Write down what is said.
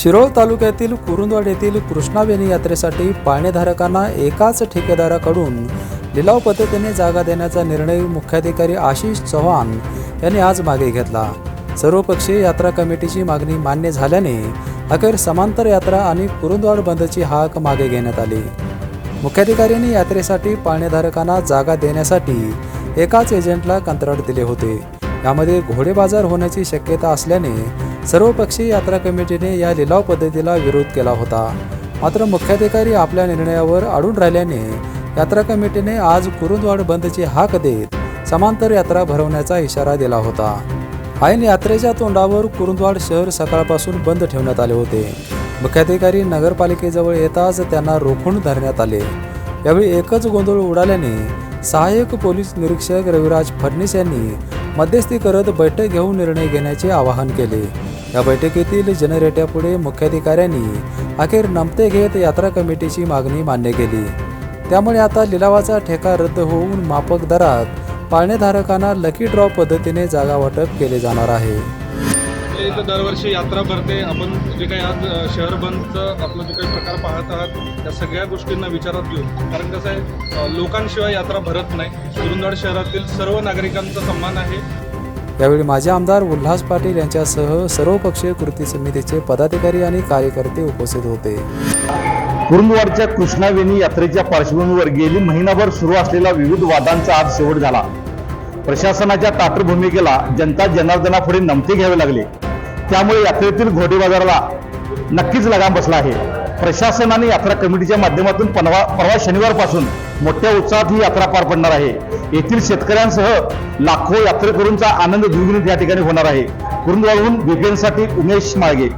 शिरोळ तालुक्यातील कुरुंदवाड येथील कृष्णावेणी यात्रेसाठी पाळणेधारकांना एकाच ठेकेदाराकडून लिलाव पद्धतीने जागा देण्याचा निर्णय मुख्याधिकारी आशिष चव्हाण यांनी आज मागे घेतला. सर्वपक्षीय यात्रा कमिटीची मागणी मान्य झाल्याने अखेर समांतर यात्रा आणि कुरुंदवाड बंदची हाक मागे घेण्यात आली. मुख्याधिकाऱ्यांनी यात्रेसाठी पाळणेधारकांना जागा देण्यासाठी एकाच एजंटला कंत्राट दिले होते. यामध्ये घोडेबाजार होण्याची शक्यता असल्याने सर्वपक्षीय यात्रा कमिटीने या लिलाव पद्धतीला विरोध केला होता. मात्र मुख्याधिकारी आपल्या निर्णयावर अडून राहिल्याने यात्रा कमिटीने आज कुरुंदवाड बंदची हाक देत समांतर यात्रा भरवण्याचा इशारा दिला होता. ऐन यात्रेच्या तोंडावर कुरुंदवाड शहर सकाळपासून बंद ठेवण्यात आले होते. मुख्याधिकारी नगरपालिकेजवळ येताच त्यांना रोखून धरण्यात आले. यावेळी एकच गोंधळ उडाल्याने सहाय्यक पोलीस निरीक्षक रविराज फडणीस यांनी मध्यस्थी करत बैठक घेऊन निर्णय घेण्याचे आवाहन केले. या बैठकीतील जनरेट्यापुढे मुख्याधिकाऱ्यांनी अखेर नमते घेत यात्रा कमिटीची मागणी मान्य केली. त्यामुळे आता लिलावाचा ठेका रद्द होऊन मापक दरात पाळणेधारकांना लकी ड्रॉ पद्धतीने जागा वाटप केले जाणार आहे. इथं दरवर्षी यात्रा भरते. आपण जे काही आज शहर बंदचं आपलं जे काही प्रकार पाहत आहात त्या सगळ्या गोष्टींना विचारात घेऊन. कारण कसं आहे लोकांशिवाय यात्रा भरत नाही. कुरुंदवाड शहरातील सर्व नागरिकांचा सन्मान आहे. यावेळी माजी आमदार उल्हास पाटील यांच्यासह सर्वपक्षीय कृती समितीचे पदाधिकारी आणि कार्यकर्ते उपस्थित होते. कुरुंदवाडच्या कृष्णावेणी यात्रेच्या पार्श्वभूमीवर गेली महिनाभर सुरू असलेला विविध वादांचा आज शेवट झाला. प्रशासनाच्या ताटभूमिकेला जनता जनार्दनापुढे नमते घ्यावे लागले. त्यामुळे यात्रेतील घोडेबाजाराला नक्कीच लगाम बसला आहे. प्रशासनाने यात्रा कमिटीच्या माध्यमातून पनवा परवा शनिवारपासून मोठ्या उत्साहात ही यात्रा पार पडणार आहे. येथील शेतकऱ्यांसह लाखो यात्रेकरूंचा आनंद द्विगुणित या ठिकाणी होणार आहे. कुरुंदवाडहून बीपीएनसाठी उमेश माळगे.